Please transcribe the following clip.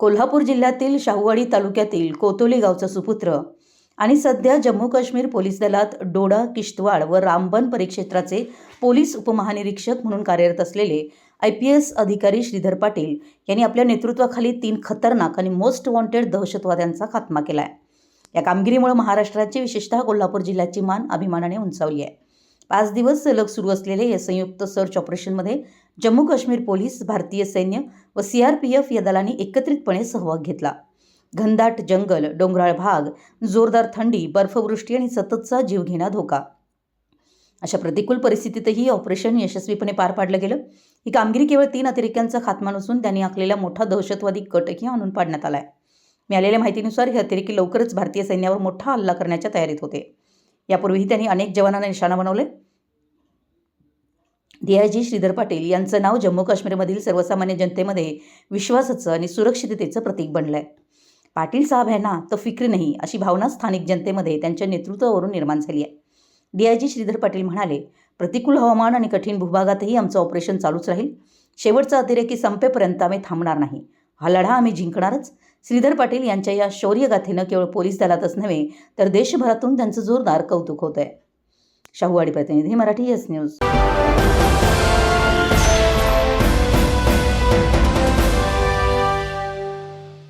कोल्हापूर जिल्ह्यातील शाहूवाडी तालुक्यातील कोतोली गावचा सुपुत्र आणि सध्या जम्मू काश्मीर पोलीस दलात डोडा किश्तवाड व रामबन परिक्षेत्राचे पोलीस उपमहानिरीक्षक म्हणून कार्यरत असलेले आय पी एस अधिकारी श्रीधर पाटील यांनी आपल्या नेतृत्वाखाली तीन खतरनाक आणि मोस्ट वॉन्टेड दहशतवाद्यांचा खात्मा केला आहे या कामगिरीमुळे महाराष्ट्राची विशेषतः कोल्हापूर जिल्ह्याची मान अभिमानाने उंचावली आहे. पाच दिवस सलग सुरू असलेले या संयुक्त सर्च ऑपरेशनमध्ये जम्मू काश्मीर पोलीस भारतीय सैन्य व सी आर पी एफ या दलांनी एकत्रितपणे सहभाग घेतला. घनदाट जंगल डोंगराळ भाग जोरदार थंडी बर्फवृष्टी आणि सततचा जीवघेणा धोका. अशा प्रतिकूल परिस्थितीतही ऑपरेशन यशस्वीपणे पार पाडलं गेलं. ही कामगिरी केवळ तीन अतिरेक्यांचा खात्मा नसून त्यांनी आखलेला मोठा दहशतवादी कटही आणून पाडण्यात आला आहे मिळालेल्या माहितीनुसार हे अतिरेकी लवकरच भारतीय सैन्यावर मोठा हल्ला करण्याच्या तयारीत होते. यापूर्वीही त्यांनी अनेक जवानांना निशाणा बनवले. डीआयजी श्रीधर पाटील यांचं नाव जम्मू काश्मीरमधील सर्वसामान्य जनतेमध्ये विश्वासाचं आणि सुरक्षिततेचं प्रतीक बनलं आहे पाटील साहेब यांना ना तो फिक्र नाही अशी भावना स्थानिक जनतेमध्ये त्यांच्या नेतृत्वावरून निर्माण झाली आहे. डीआयजी श्रीधर पाटील म्हणाले प्रतिकूल हवामान आणि कठीण भूभागातही आमचं ऑपरेशन चालूच राहील. शेवटचा अतिरेकी संपेपर्यंत आम्ही थांबणार नाही. हा लढा आम्ही जिंकणारच. श्रीधर पाटील यांच्या या शौर्यगाथेनं केवळ पोलीस दलातच नव्हे तर देशभरातून त्यांचं जोरदार कौतुक होत आहे शाहूवाडी प्रतिनिधी मराठी एस न्यूज